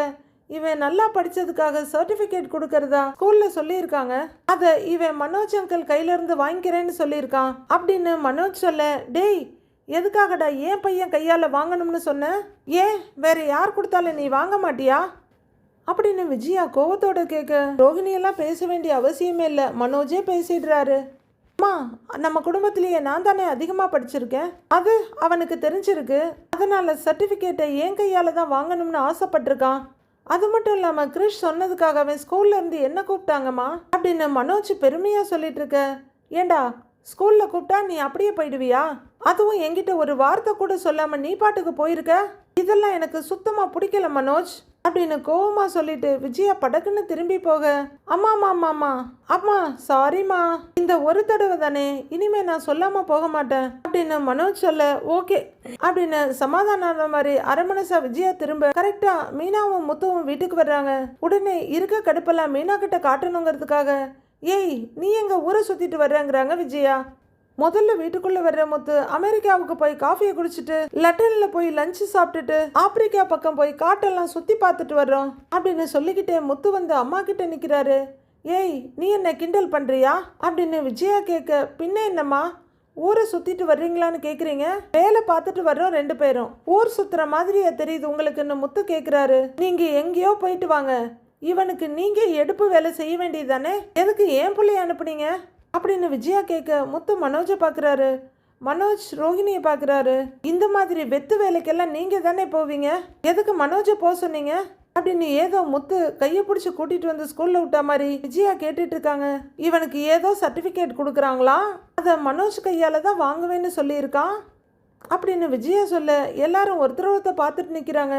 இவன் நல்லா படித்ததுக்காக சர்டிஃபிகேட் கொடுக்கறதா ஸ்கூலில் சொல்லியிருக்காங்க. அதை இவன் மனோஜ் அங்கிள் கையிலேருந்து வாங்கிக்கிறேன்னு சொல்லியிருக்கான். அப்படின்னு மனோஜ் சொல்ல டேய் எதுக்காகடா ஏன் பையன் கையால் வாங்கணும்னு சொன்ன? ஏன் வேற யார் கொடுத்தாலும் நீ வாங்க மாட்டியா? அப்படின்னு விஜயா கோவத்தோட கேட்க ரோகிணியெல்லாம் பேச வேண்டிய அவசியமே இல்லை. மனோஜே பேசிடுறாரு. அம்மா நம்ம குடும்பத்திலேயே நான் தானே அதிகமாக படிச்சிருக்கேன். அது அவனுக்கு தெரிஞ்சிருக்கு. அதனால சர்டிஃபிகேட்டை என் கையால் தான் வாங்கணும்னு ஆசைப்பட்டிருக்கான். அது மட்டும் இல்லாமல் கிரிஷ் சொன்னதுக்காகவே ஸ்கூல்லேருந்து ஸ்கூல்ல இருந்து என்ன கூப்பிட்டாங்கம்மா? அப்படின்னு மனோஜ் பெருமையாக சொல்லிட்டு இருக்க. ஏண்டா ஸ்கூலில் கூப்பிட்டா நீ அப்படியே போயிடுவியா? அதுவும் என்கிட்ட ஒரு வார்த்தை கூட சொல்லாமல் நீ பாட்டுக்கு போயிருக்க? இதெல்லாம் எனக்கு சுத்தமாக பிடிக்கல மனோஜ். அப்படின்னு கோவமாக சொல்லிட்டு விஜயா படக்குன்னு திரும்பி போக அம்மா அம்மா அம்மா அம்மா சாரிம்மா இந்த ஒரு தடவை தானே இனிமே நான் சொல்லாம போக மாட்டேன். அப்படின்னு மனோஜ் சொல்ல ஓகே. அப்படின்னு சமாதானம் ஆன மாதிரி அரமனசா விஜயா திரும்ப கரெக்டா மீனாவும் முத்துவும் வீட்டுக்கு வர்றாங்க. உடனே இருக்க கடுப்பெல்லாம் மீனா கிட்ட காட்டணுங்கிறதுக்காக ஏய் நீ எங்க ஊரை சுத்திட்டு வர்றேங்கிறாங்க விஜயா. முதல்ல வீட்டுக்குள்ள வர்ற முத்து அமெரிக்காவுக்கு போய் காஃபியை குடிச்சிட்டு லண்டன்ல போய் லஞ்ச் சாப்பிட்டுட்டு ஆப்பிரிக்கா பக்கம் போய் காட்டெல்லாம் சுத்தி பார்த்துட்டு வர்றோம் அப்படின்னு சொல்லிக்கிட்டே முத்து வந்து அம்மா கிட்ட நிக்கிறாரு. ஏய் நீ என்ன கிண்டல் பண்றியா? அப்படின்னு விஜயா கேட்க பின்ன என்னம்மா? ஊரை சுத்திட்டு வர்றீங்களான்னு கேக்குறீங்க? வேலை பார்த்துட்டு வர்றோம் ரெண்டு பேரும். ஊர் சுத்துற மாதிரியே தெரியுது உங்களுக்குன்னு முத்து கேக்குறாரு. நீங்க எங்கேயோ போயிட்டு வாங்க. இவனுக்கு நீங்க எடுப்பு வேலை செய்ய வேண்டியது தானே? எதுக்கு ஏன் பிள்ளைய அனுப்புனீங்க? அப்படின்னு விஜயா கேட்க முத்து மனோஜை பார்க்குறாரு. மனோஜ் ரோஹிணியை பார்க்குறாரு. இந்த மாதிரி வெத்து வேலைக்கெல்லாம் நீங்கள் தானே போவீங்க? எதுக்கு மனோஜை போக சொன்னீங்க? அப்படின்னு ஏதோ முத்து கையை பிடிச்சி கூட்டிகிட்டு வந்து ஸ்கூலில் விட்ட மாதிரி விஜயா கேட்டுட்டு இருக்காங்க. இவனுக்கு ஏதோ சர்டிஃபிகேட் கொடுக்குறாங்களா? அதை மனோஜ் கையால் தான் வாங்குவேன்னு சொல்லியிருக்கான். அப்படின்னு விஜயா சொல்ல எல்லாரும் ஒருத்தர் ஒருத்தர் பார்த்துட்டு நிற்கிறாங்க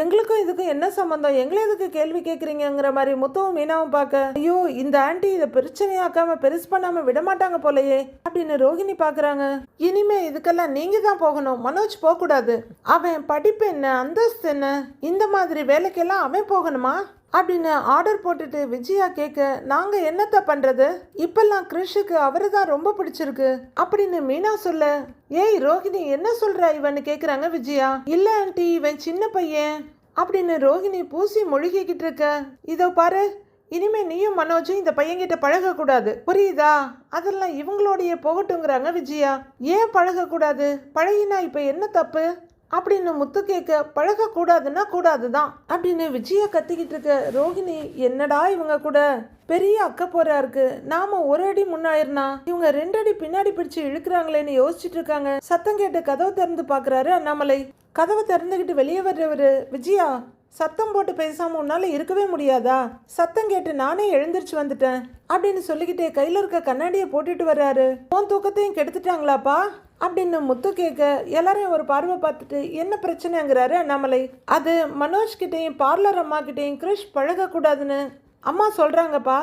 எங்களுக்கும் இதுக்கும் என்ன சம்மந்தம் எங்களை எதுக்கு கேள்வி கேட்குறீங்கிற மாதிரி முத்தவும் மீனாவும் பார்க்க ஐயோ இந்த ஆண்டி இதை பிரச்சனையாக்காம பெருசு பண்ணாம விடமாட்டாங்க போலயே அப்படின்னு ரோகிணி பார்க்குறாங்க. இனிமே இதுக்கெல்லாம் நீங்க தான் போகணும். மனோஜ் போகக்கூடாது. அவன் படிப்பு என்ன அந்தஸ்து என்ன? இந்த மாதிரி வேலைக்கெல்லாம் அவன் போகணுமா? அப்படின்னு ஆர்டர் போட்டுட்டு விஜயா கேட்க நாங்க என்னத்த பண்றது? இப்பெல்லாம் கிரிஷுக்கு அவரை தான் ரொம்ப பிடிச்சிருக்கு. அப்படின்னு மீனா சொல்ல ஏய் ரோஹிணி என்ன சொல்ற இவன்னு? கேக்குறாங்க விஜயா. இல்ல ஆண்டி இவன் சின்ன பையன். அப்படின்னு ரோஹிணி பூசி மொழிகிக்கிட்டு இருக்க இதோ பாரு இனிமே நீயும் மனோஜும் இந்த பையன்கிட்ட பழகக்கூடாது. புரியுதா? அதெல்லாம் இவங்களோடைய போகட்டுங்கிறாங்க விஜயா. ஏன் பழகக்கூடாது? பழகினா இப்ப என்ன தப்பு? அப்படின்னு முத்து கேட்க பழகக்கூடாதுன்னா கூடாது தான் அப்படின்னு விஜயா கத்திக்கிட்டு இருக்க ரோகிணி என்னடா இவங்க கூட? பெரிய அக்க போரா இருக்கு நாம ஒரு அடி முன்னாயிருந்தா இவங்க ரெண்டு அடி பின்னாடி பிடிச்சு இழுக்கிறாங்களேன்னு யோசிச்சுட்டு இருக்காங்க. சத்தம் கேட்டு கதவை திறந்து பாக்குறாரு அண்ணாமலை. கதவை திறந்துகிட்டு வெளியே வர்றவரு விஜயா சத்தம் போட்டு பேசாம உன்னால இருக்கவே முடியாதா? சத்தம் கேட்டு நானே எழுந்திருச்சு வந்துட்டேன் அப்படின்னு சொல்லிக்கிட்டே கையில இருக்க கண்ணாடியை போட்டுட்டு வர்றாரு. உன் தூக்கத்தையும் கெடுத்துட்டாங்களாப்பா? அப்படின்னு முத்து கேட்க எல்லாரையும் ஒரு பார்வை பார்த்துட்டு என்ன பிரச்சனைங்கிறாரு? அண்ணாமலை அது மனோஜ் கிட்டேயும் பார்லர் அம்மாக்கிட்டேயும் கிரிஷ் பழகக்கூடாதுன்னு அம்மா சொல்கிறாங்கப்பா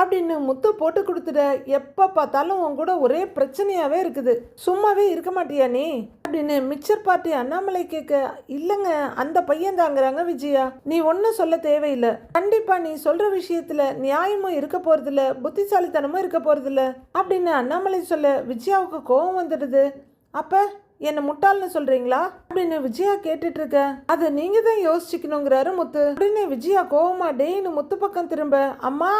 அப்படின்னு முத்து போட்டு கொடுத்துட எப்போ பார்த்தாலும் உன் கூட ஒரே பிரச்சனையாகவே இருக்குது. சும்மாவே இருக்க மாட்டியா நீ? அப்படின்னு மிக்சர் பார்ட்டி அண்ணாமலை கேட்க இல்லைங்க அந்த பையன் தாங்கிறாங்க விஜயா. நீ ஒன்றும் சொல்ல தேவையில்லை. கண்டிப்பாக நீ சொல்கிற விஷயத்தில் நியாயமும் இருக்க போகிறதில்ல புத்திசாலித்தனமும் இருக்க போகிறதில்ல அப்படின்னு அண்ணாமலை சொல்ல விஜயாவுக்கு கோபம் வந்துடுது. அப்போ என்ன முட்டாள்னு சொல்றீங்களா? அப்படின்னு விஜயா கேட்டுட்டு இருக்க அதை நீங்க தான் யோசிச்சுக்கணுங்கிறாரு முத்து. அப்படின்னு விஜயா கோவமா டேய்னு முத்து பக்கம் திரும்ப. அம்மா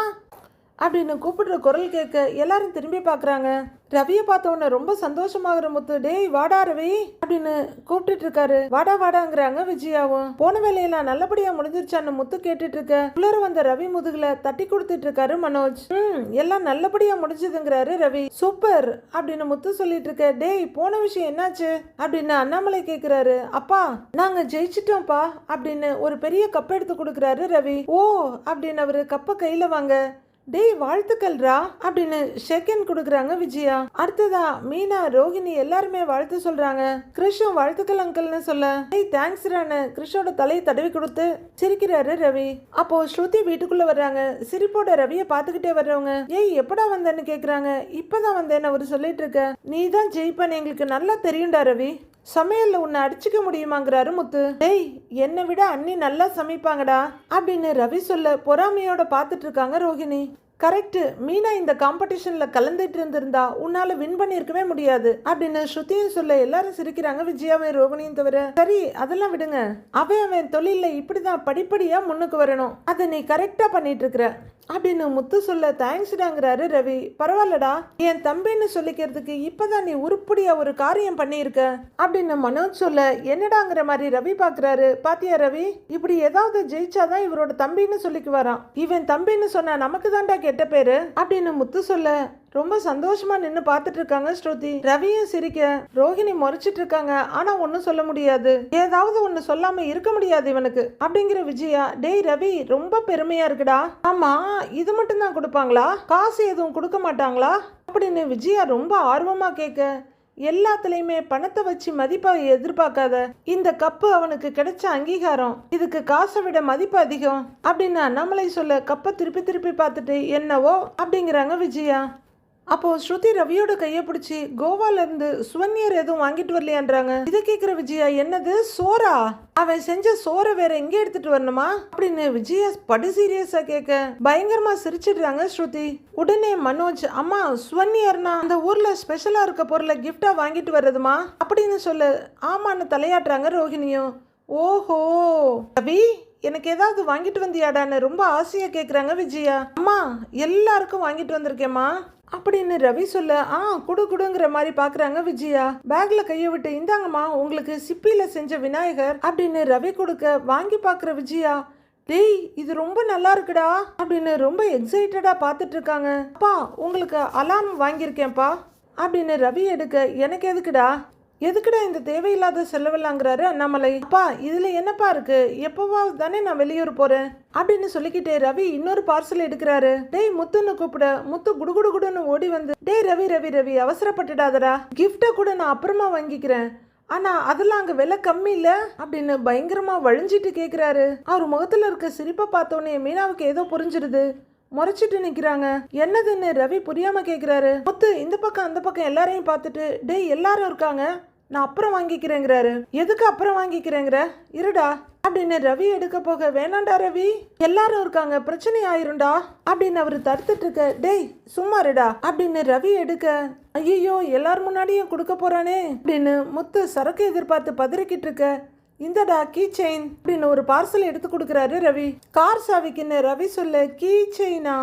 அப்படின்னு கூப்பிடுற குரல் கேட்க எல்லாரும் திரும்பி பார்க்குறாங்க. ரவியை பார்த்தவொடனே ரொம்ப சந்தோஷமாகிற முத்து டேய் வாடா ரவி அப்படின்னு கூப்பிட்டுட்டு இருக்காரு. வாடா வாடாங்கிறாங்க விஜயாவும். போன வேலையெல்லாம் நல்லபடியா முடிஞ்சிருச்சான்னு முத்து கேட்டுட்டு இருக்க. உள்ளர வந்த ரவி முதுகுல தட்டி கொடுத்துட்டு இருக்காரு மனோஜ். ம் எல்லாம் நல்லபடியா முடிஞ்சதுங்கிறாரு ரவி. சூப்பர் அப்படின்னு முத்து சொல்லிட்டு இருக்க. டேய் போன விஷயம் என்னாச்சு? அப்படின்னு அண்ணாமலை கேட்கிறாரு. அப்பா நாங்க ஜெயிச்சிட்டோம்ப்பா அப்படின்னு ஒரு பெரிய கப் எடுத்து கொடுக்குறாரு ரவி. ஓ அப்படின்னு அவரு கப்பை கையில வாங்க. டேய் வாழ்த்துக்கள்ரா அப்படின்னு செகண்ட் கொடுக்குறாங்க விஜயா. அடுத்ததா மீனா ரோகிணி எல்லாருமே வாழ்த்து சொல்றாங்க. கிருஷும் வாழ்த்துக்கள் அங்கிள்னு சொல்ல. டேய் தேங்க்ஸ் ரானு கிருஷோட தலையை தடவி கொடுத்து சிரிக்கிறாரு ரவி. அப்போ ஸ்ருதி வீட்டுக்குள்ள வர்றாங்க. சிரிப்போட ரவியை பார்த்துக்கிட்டே வர்றவங்க ஏய் எப்படா வந்தேன்னு கேக்குறாங்க? இப்பதான் வந்தேன்னு அவர் சொல்லிட்டு இருக்க. நீ தான் ஜெயிப்பன்னு எங்களுக்கு நல்லா தெரியும்டா ரவி. சமையலில் உன்னை அடிச்சுக்க முடியுமாங்கிறாரு முத்து. டேய் என்னை விட அண்ணி நல்லா சமைப்பாங்கடா அப்படின்னு ரவி சொல்ல பொறாமையோட பார்த்துட்டு இருக்காங்க ரோகிணி கரெக்டு மீனா இந்த காம்படிஷனில் கலந்துட்டு இருந்திருந்தா உன்னால் வின் பண்ணியிருக்கவே முடியாது அப்படின்னு ஸ்ருதியும் சொல்ல எல்லாரும் சிரிக்கிறாங்க விஜயாவையும் ரோகிணியும் தவிர. சரி அதெல்லாம் விடுங்க. அவன் அவன் தொழிலில் இப்படி தான் படிப்படியாக முன்னுக்கு வரணும். அதை நீ கரெக்டாக பண்ணிட்டு இருக்கிற. அப்படின்னு முத்து சொல்ல தேங்க்ஸ்டாங்கிறாரு ரவி. பரவாயில்லடா என் தம்பின்னு சொல்லிக்கிறதுக்கு இப்பதான் நீ உருப்படியா ஒரு காரியம் பண்ணியிருக்க? அப்படின்னு மனோஜ் சொல்ல என்னடாங்கிற மாதிரி ரவி பாக்குறாரு. பாத்தியா ரவி இப்படி ஏதாவது ஜெயிச்சாதான் இவரோட தம்பின்னு சொல்லிக்குவாராம். இவன் தம்பின்னு சொன்னா நமக்கு தான்டா கெட்ட பேரு? அப்படின்னு முத்து சொல்ல ரொம்ப சந்தோஷமா நின்று பார்த்துட்டு இருக்காங்க ஸ்ருதி. ரவியும் சிரிக்க ரோஹிணி முறைச்சிட்டு இருக்காங்க ஆனா ஒன்னும் சொல்ல முடியாது. ஏதாவது ஒன்னு சொல்லாம இருக்க முடியாது இவனுக்கு. அப்படிங்கிற விஜயா டேய் ரவி ரொம்ப பெருமையா இருக்குடா. ஆமா இது மட்டும் தான் கொடுப்பாங்களா? காசு எதுவும் கொடுக்க மாட்டாங்களா? அப்படின்னு விஜயா ரொம்ப ஆர்வமா கேட்க எல்லாத்துலயுமே பணத்தை வச்சு மதிப்பை எதிர்பார்க்காத இந்த கப்பு அவனுக்கு கிடைச்ச அங்கீகாரம். இதுக்கு காசை விட மதிப்பு அதிகம். அப்படின்னு அண்ணாமலை சொல்ல கப்பை திருப்பி திருப்பி பார்த்துட்டு என்னவோ? அப்படிங்கிறாங்க விஜயா. அப்போது ஸ்ருதி ரவியோட கையை பிடிச்சி கோவாலேருந்து சுவன்னியர் சுவன்யர் எதுவும் வாங்கிட்டு வரலையான்றாங்க. இதை கேட்குற விஜயா என்னது சோறா? அவன் செஞ்ச சோறை வேற எங்கே எடுத்துட்டு வரணுமா? அப்படின்னு விஜயா படு சீரியஸாக கேட்க பயங்கரமா சிரிச்சிடுறாங்க ஸ்ருதி. உடனே மனோஜ் அம்மா சுவன்யர்னா அந்த ஊரில் ஸ்பெஷலாக இருக்க பொருளை கிஃப்டாக வாங்கிட்டு வர்றதுமா? அப்படின்னு சொல்லு ஆமான்னு தலையாட்டுறாங்க ரோஹிணியும். ஓஹோ! ரவி எனக்கு ஏதாவது வாங்கிட்டு வந்தியாடான்னு ரொம்ப ஆசையா கேக்குறாங்க விஜயா. அம்மா எல்லாருக்கும் வாங்கிட்டு வந்திருக்கேம்மா. அப்படின்னு ரவி சொல்ல ஆ குடு குடுங்கிற மாதிரி பாக்குறாங்க விஜயா. பேக்ல கைய விட்டு இந்தாங்கம்மா உங்களுக்கு சிப்பில செஞ்ச விநாயகர் அப்படின்னு ரவி கொடுக்க வாங்கி பாக்குற விஜயா. டேய் இது ரொம்ப நல்லா இருக்குடா அப்படின்னு ரொம்ப எக்ஸைட்டடா பார்த்துட்டு இருக்காங்க அப்பா உங்களுக்கு அலாம் வாங்கியிருக்கேன்ப்பா அப்படின்னு ரவி எடுக்க எனக்கு எதுக்குடா? எதுக்குடா இந்த தேவையில்லாத செலவில்லாங்கிறாரு அண்ணாமலை? அப்பா இதுல என்னப்பா இருக்கு? எப்பவாவது தானே நான் வெளியூர் போறேன்? அப்படின்னு சொல்லிக்கிட்டே ரவி இன்னொரு பார்சல் எடுக்கிறாரு. டேய் முத்துன்னு கூப்பிட. முத்து குடுகுடு குடுன்னு ஓடி வந்து டேய் ரவி ரவி ரவி அவசரப்பட்டுடாதடா. கிஃப்டை கூட நான் அப்புறமா வாங்கிக்கிறேன். ஆனா அதெல்லாம் அங்க விலை கம்மி இல்ல? அப்படின்னு பயங்கரமா வழிஞ்சிட்டு கேக்குறாரு. அவர் முகத்துல இருக்க சிரிப்பை பார்த்தோன்னே மீனாவுக்கு ஏதோ புரிஞ்சிருது. முறைச்சிட்டு நிக்கிறாங்க. என்னதுன்னு ரவி புரியாம கேக்குறாரு. முத்து இந்த பக்கம் அந்த பக்கம் எல்லாரையும் பார்த்துட்டு டேய் எல்லாரும் இருக்காங்க. நான் அப்புறம் வாங்கிக்கிறேங்கிறாரு. எதுக்கு அப்புறம் வாங்கிக்கிறேங்கிற? இருடா. அப்படின்னு ரவி எடுக்க போக வேணாண்டா ரவி. எல்லாரும் இருக்காங்க. பிரச்சனை ஆயிரும்டா. அப்படின்னு அவர் தடுத்துட்டு இருக்க டேய் சும்மா இருடா. அப்படின்னு ரவி எடுக்க ஐயோ எல்லார் முன்னாடியும் கொடுக்க போறானே. அப்படின்னு முத்து சரக்கு எதிர்பார்த்து பதறிக்கிட்டு இருக்க இந்தடா கீ செயின் அப்படின்னு ஒரு பார்சல் எடுத்து கொடுக்குறாரு ரவி. கார் சாவிக்குன்னு ரவி சொல்ல கீ செயினா?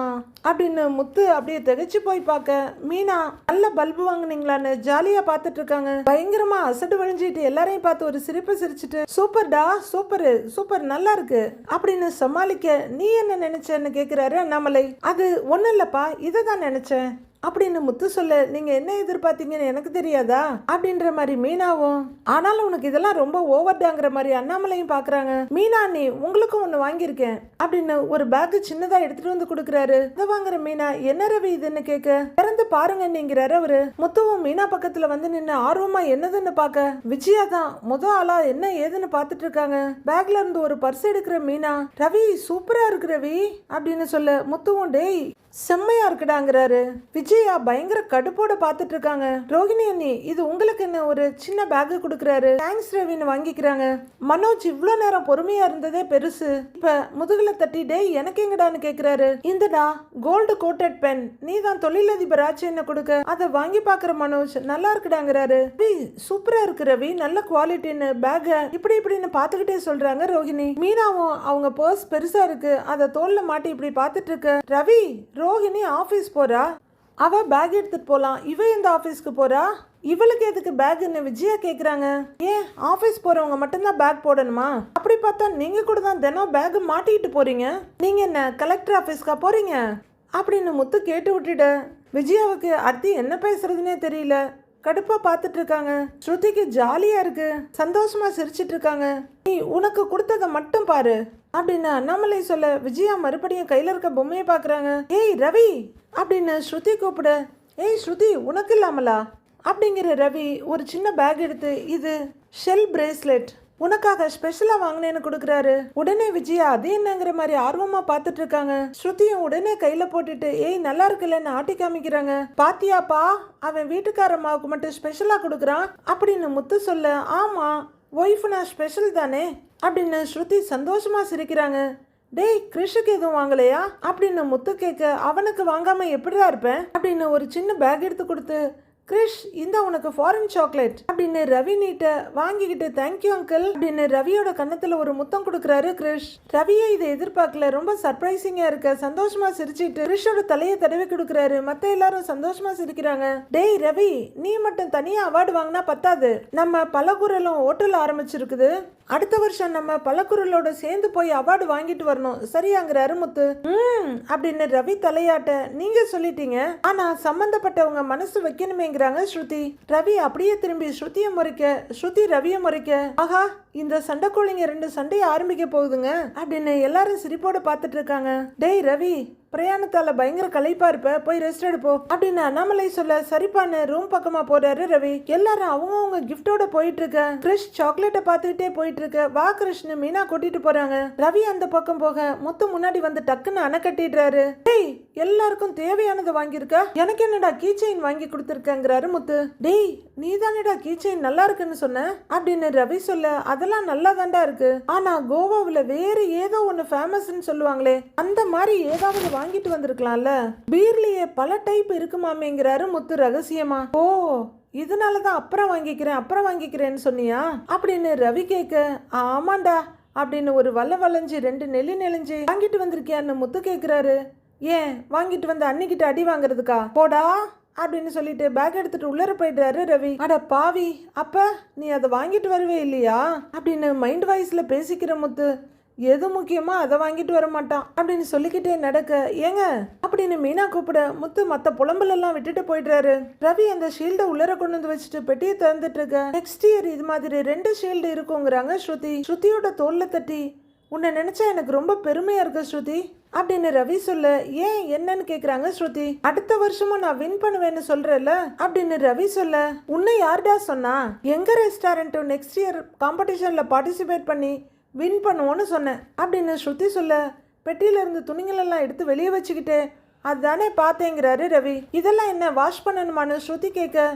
அப்படின்னு முத்து அப்படியே திகைச்சு போய் பார்க்க. மீனா நல்ல பல்பு வாங்குனீங்களான்னு ஜாலியா பார்த்துட்டு இருக்காங்க. பயங்கரமா அசடு வழிஞ்சிட்டு எல்லாரையும் பார்த்து ஒரு சிரிப்பை சிரிச்சிட்டு சூப்பர்டா சூப்பர் சூப்பர் நல்லா இருக்கு. அப்படின்னு சமாளிக்க நீ என்ன நினைச்சேன்னு கேக்குறாரு அண்ணாமலை. அது ஒன்றும் இல்லப்பா இதை தான் நினைச்சேன். அப்படின்னு முத்து சொல்ல நீங்க என்ன எதிர்பார்த்தீங்கன்னு எனக்கு தெரியாதா? அப்படின்ற மாதிரி மீனாவும் ஆனாலும் உனக்கு இதெல்லாம் ரொம்ப ஓவர்டாங்கிற மாதிரி அண்ணாமலையும் பாக்குறாங்க. மீனா நீ உங்களுக்கும் ஒன்று வாங்கியிருக்கேன் அப்படின்னு ஒரு பேக் சின்னதா எடுத்துட்டு வந்து கொடுக்குறாரு. இதை வாங்குற மீனா என்ன ரவி இதுன்னு கேட்க? திறந்து பாருங்க நீங்கிறாரு அவரு. முத்துவும் மீனா பக்கத்துல வந்து நின்று ஆர்வமா என்னதுன்னு பார்க்க விஜயா தான் முத ஆளா என்ன ஏதுன்னு பார்த்துட்டு இருக்காங்க. பேக்ல இருந்து ஒரு பர்ஸ் எடுக்கிற மீனா ரவி சூப்பரா இருக்கு ரவி அப்படின்னு சொல்ல முத்துவும் டேய் செம்மையா இருக்குடாங்கிறாரு. விஜய் விஜயா பயங்கர கடுப்போட பார்த்துட்டு இருக்காங்க ரோகிணி அண்ணி இது உங்களுக்கு என்ன ஒரு சின்ன பேக் கொடுக்குறாரு? தேங்க்ஸ் ரவின்னு வாங்கிக்கிறாங்க. மனோஜ் இவ்வளோ நேரம் பொறுமையா இருந்ததே பெருசு. இப்ப முதுகுல தட்டிட்டே எனக்கு எங்கடான்னு கேக்குறாரு. இந்தடா கோல்டு கோட்டட் பென் நீ தான் தொழிலதிபர் ஆச்சு என்ன கொடுக்க? அதை வாங்கி பாக்குற மனோஜ் நல்லா இருக்குடாங்கிறாரு. சூப்பரா இருக்கு ரவி. நல்ல குவாலிட்டின்னு பேக இப்படி இப்படின்னு பார்த்துக்கிட்டே சொல்றாங்க ரோஹிணி. மீனாவும் அவங்க பர்ஸ் பெருசா இருக்கு. அதை தோல்ல மாட்டி இப்படி பாத்துட்டு இருக்க ரவி ரோஹிணி ஆபீஸ் போறா? அவள் பேக் எடுத்துகிட்டு போகலாம் இவ இந்த ஆஃபீஸ்க்கு போகிறா இவளுக்கு எதுக்கு பேக்குன்னு விஜயா கேட்குறாங்க ஏன் ஆஃபீஸ் போகிறவங்க மட்டும்தான் பேக் போடணுமா? அப்படி பார்த்தா நீங்கள் கூட தான் தினம் பேக்கு மாட்டிக்கிட்டு போகிறீங்க நீங்கள் என்ன கலெக்டர் ஆஃபீஸ்க்காக போகிறீங்க அப்படின்னு முத்து கேட்டு விட்டுட விஜயாவுக்கு அடுத்து என்ன பேசுறதுனே தெரியல. கடுப்பாக பார்த்துட்டு இருக்காங்க. ஸ்ருதிக்கு ஜாலியாக இருக்கு. சந்தோஷமாக சிரிச்சிட்டு இருக்காங்க. நீ உனக்கு கொடுத்ததை மட்டும் பாரு. அப்படின்னு அண்ணாமலை சொல்ல விஜயா மறுபடியும் கையில இருக்க பொம்மையை பாக்குறாங்க. ஏய் ரவி! அப்படின்னு ஸ்ருதி கூப்பிட ஏய் ஸ்ருதி உனக்கு இல்லாமலா? அப்படிங்கிற ரவி ஒரு சின்ன பேக் எடுத்து இது ஷெல் பிரேஸ்லெட் உனக்காக ஸ்பெஷலா வாங்கினேன்னு கொடுக்குறாரு. உடனே விஜயா அது என்னங்கிற மாதிரி ஆர்வமா பார்த்துட்டு இருக்காங்க. ஸ்ருதியும் உடனே கையில போட்டுட்டு ஏய் நல்லா இருக்குல்லன்னு ஆட்டி காமிக்கிறாங்க. பாத்தியாப்பா? அவன் வீட்டுக்காரம்மாவுக்கு மட்டும் ஸ்பெஷலா கொடுக்குறான்? அப்படின்னு முத்து சொல்ல ஆமா ஒய்ஃப் நான் ஸ்பெஷல் தானே? அப்படின்னு ஸ்ருதி சந்தோஷமாக சிரிக்கிறாங்க. டேய் கிருஷுக்கு எதுவும் வாங்கலையா? அப்படின்னு முத்து கேட்க அவனுக்கு வாங்காமல் எப்படிதான் இருப்பேன்? அப்படின்னு ஒரு சின்ன பேக் எடுத்து கொடுத்து கிரிஷ் இந்த உனக்கு ஃபாரின் சாக்லேட் அப்படின்னு ரவி நீட்ட வாங்கிக்கிட்டு தேங்க்யூ அங்கிள் அப்படின்னு ரவியோட கன்னத்துல ஒரு முத்தம் கொடுக்குறாரு கிரிஷ். ரவியை இதை எதிர்பார்க்கல. ரொம்ப சர்ப்ரைசிங்கா இருக்க. சந்தோஷமா சிரிச்சிட்டு கிரிஷோட தலையை தடவி கொடுக்குறாரு. மத்த எல்லாரும் சந்தோஷமா சிரிக்கிறாங்க. டேய் ரவி நீ மட்டும் தனியா அவார்டு வாங்கினா பத்தாது. நம்ம பலகுரலும் ஹோட்டல் ஆரம்பிச்சிருக்குது. அடுத்த வருஷம் நம்ம பலக்குரலோட சேர்ந்து போய் அவார்டு வாங்கிட்டு வரணும். சரியாங்கிற அருமுத்து. ம் அப்படின்னு ரவி தலையாட்ட நீங்க சொல்லிட்டீங்க. ஆனா சம்பந்தப்பட்டவங்க மனசு வைக்கணுமேங்கிறாங்க ஸ்ருதி. ரவி அப்படியே திரும்பி ஸ்ருதியை முறைக்க ஸ்ருதி ரவியை முறைக்க ஆஹா இந்த சண்டைக்கோழிங்க ரெண்டு சண்டையை ஆரம்பிக்க போகுதுங்க அப்படின்னு எல்லாரும் சிரிப்போட பார்த்துட்டு இருக்காங்க. டேய் ரவி பிரயாணத்தால் பயங்கர களைப்பாக இருப்ப. போய் ரெஸ்ட் எடுப்போம் அப்படின்னு அண்ணாமலை சொல்ல சரிப்பான்னு ரூம் பக்கமா போறாரு ரவி. எல்லாரும் அவங்கவுங்க கிஃப்டோட போயிட்டு இருக்க கிறிஷ் சாக்லேட்டை பார்த்துக்கிட்டே போயிட்டு இருக்க வா கிருஷ்ணு மீனா கூட்டிட்டு போறாங்க. ரவி அந்த பக்கம் போக முத்து முன்னாடி வந்து டக்குன்னு அணை கட்டிடுறாரு. டேய் எல்லாருக்கும் தேவையானதை வாங்கியிருக்க? எனக்கு என்னடா கீ செயின் வாங்கி கொடுத்துருக்கங்கிறாரு முத்து. டேய் நீ தானடா கீ செயின் நல்லா இருக்குன்னு சொன்ன? அப்படின்னு ரவி சொல்ல அதெல்லாம் நல்லா தாண்டா இருக்கு. ஆனா கோவாவில் வேற ஏதோ ஒன்னு ஃபேமஸ்ன்னு சொல்லுவாங்களே. அந்த மாதிரி ஏதாவது வாங்கிட்டு வந்திருக்கலாம்ல? பீர்லியே பல டைப் இருக்குமாமேங்கிறாரு முத்து ரகசியமா. ஓ இதனால தான் அப்புறம் வாங்கிக்கிறேன் அப்புறம் வாங்கிக்கிறேன்னு சொன்னியா? அப்படின்னு ரவி கேட்க ஆமாண்டா அப்படின்னு ஒரு வல்ல வளைஞ்சு ரெண்டு நெல்லி நெளிஞ்சு வாங்கிட்டு வந்திருக்கியான்னு முத்து கேட்குறாரு ஏன் வாங்கிட்டு வந்த அன்னிக்கிட்ட அடி வாங்குறதுக்கா? போடா அப்படின்னு சொல்லிட்டு பேக் எடுத்துட்டு உள்ளர போயிடுறாரு ரவி. அட பாவி அப்ப நீ அதை வாங்கிட்டு வரவே இல்லையா? அப்படின்னு மைண்ட் வாய்ஸ்ல பேசிக்கிற முத்து எது முக்கியமோ அதை வாங்கிட்டு வர மாட்டான் அப்படின்னு சொல்லிக்கிட்டே நடக்க ஏங்க அப்படின்னு மீனா கூப்பிட முத்து மற்ற புலம்பலெல்லாம் விட்டுட்டு போயிடுறாரு. ரவி அந்த ஷீல்டை உள்ளர கொண்டு வந்து வச்சுட்டு பெட்டியை திறந்துட்டு இருக்க. நெக்ஸ்ட் இயர் இது மாதிரி ரெண்டு ஷீல்டு இருக்குங்கிறாங்க ஸ்ருதி. ஸ்ருதியோட தோல்ல தட்டி உன்னை நினைச்சா எனக்கு ரொம்ப பெருமையா இருக்கு ஸ்ருதி அப்படின்னு ரவி சொல்ல ஏன் என்னன்னு கேக்குறாங்க ஸ்ருதி. அடுத்த வருஷமும் நான் வின் பண்ணுவேன்னு சொல்றேல்ல அப்படின்னு ரவி சொல்ல உன்னை யார்டா சொன்னா? எங்க ரெஸ்டாரண்ட்டும் நெக்ஸ்ட் இயர் காம்படிஷன்ல பார்ட்டிசிபேட் பண்ணி வின் பண்ணுவோன்னு சொன்னேன். அப்படின்னு ஸ்ருதி சொல்ல பெட்டியிலிருந்து துணிங்களெல்லாம் எடுத்து வெளியே வச்சுக்கிட்டு. அதுதானே பார்த்தேங்கிறாரு ரவி. இதெல்லாம் என்ன வாஷ் பண்ணணுமான்னு ஸ்ருதி கேட்க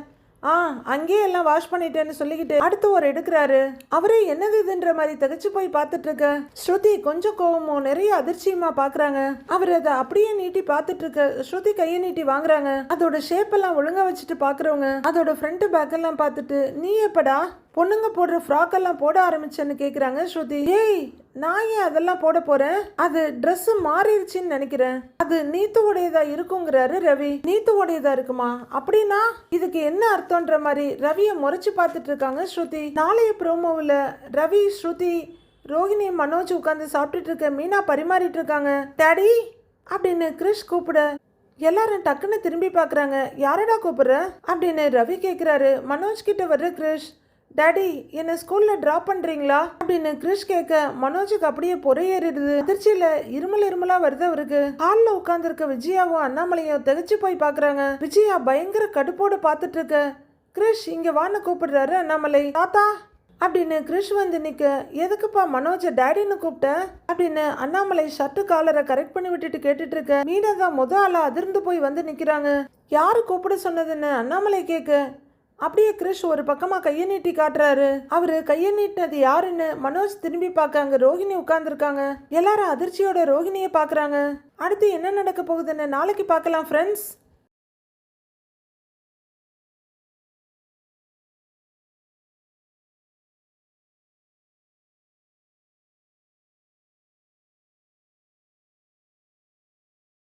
ஆ அங்கேயே எல்லாம் வாஷ் பண்ணிட்டேன்னு சொல்லிக்கிட்டு அடுத்து ஒரு எடுக்கிறாரு. அவரே என்னது இதுன்ற மாதிரி தகச்சு போய் பார்த்துட்டு இருக்க ஸ்ருதி கொஞ்சம் கோவமும் நிறைய அதிர்ச்சியுமா பாக்குறாங்க அவர் அதை அப்படியே நீட்டி பார்த்துட்டு இருக்க ஸ்ருதி கையை நீட்டி வாங்குறாங்க. அதோட ஷேப் எல்லாம் ஒழுங்கா வச்சுட்டு பாக்குறவங்க அதோட ஃப்ரண்ட் பேக் எல்லாம் பார்த்துட்டு நீ எப்படா பொண்ணுங்க போடுற ஃப்ராக் எல்லாம் போட ஆரம்பிச்சேன்னு கேட்குறாங்க ஸ்ருதி. ஏய் நான் ஏன் அதெல்லாம் போட போகிறேன் அது ட்ரெஸ்ஸு மாறிடுச்சின்னு நினைக்கிறேன். அது நீத்து உடையதா இருக்குங்கிறாரு ரவி. நீத்து உடையதா இருக்குமா? அப்படின்னா இதுக்கு என்ன அர்த்தம்ன்ற மாதிரி ரவியை முறைச்சு பார்த்துட்டு இருக்காங்க ஸ்ருதி. நாளைய ப்ரோமோவில் ரவி ஸ்ருதி ரோஹிணி மனோஜ் உட்காந்து சாப்பிட்டுட்டு இருக்க மீனா பரிமாறிட்டு இருக்காங்க. டேடி அப்படின்னு கிரிஷ் கூப்பிட எல்லாரும் டக்குன்னு திரும்பி பார்க்குறாங்க. யாரடா கூப்பிடுற? அப்படின்னு ரவி கேட்குறாரு மனோஜ் கிட்ட வர்ற கிரிஷ் டாடி என்னை ஸ்கூலில் ட்ராப் பண்ணுறீங்களா அப்படின்னு கிரிஷ் கேட்க மனோஜுக்கு அப்படியே பொறையேறிடுது. அதிர்ச்சியில் இருமல் இருமலாக வருது அவருக்கு. ஹாலில் உட்காந்துருக்க விஜயாவும் அண்ணாமலையும் திகச்சு போய் பார்க்குறாங்க விஜயா பயங்கர கடுப்போடு பார்த்துட்டு இருக்க கிரிஷ் இங்கே வான்னு கூப்பிடுறாரு அண்ணாமலை. தாத்தா அப்படின்னு கிரிஷ் வந்து நிற்க எதுக்குப்பா மனோஜ டேடின்னு கூப்பிட்ட? அப்படின்னு அண்ணாமலை ஷர்ட்டு காலரை கரெக்ட் பண்ணி விட்டுட்டு கேட்டுட்டு இருக்க மீனா தான் முத ஆளா அதிர்ந்து போய் வந்து நிற்கிறாங்க யாரு கூப்பிட சொன்னதுன்னு? அண்ணாமலை கேட்க. அப்படியே கிரிஷ் ஒரு பக்கமாக கையை நீட்டி காட்டுறாரு. அவரு கையை நீட்டினது யாருன்னு மனோஜ் திரும்பி பார்க்காங்க ரோஹிணி உட்கார்ந்துருக்காங்க. எல்லாரும் அதிர்ச்சியோட ரோஹிணியை பார்க்குறாங்க. அடுத்து என்ன நடக்க போகுதுன்னு நாளைக்கு பார்க்கலாம் ஃப்ரெண்ட்ஸ்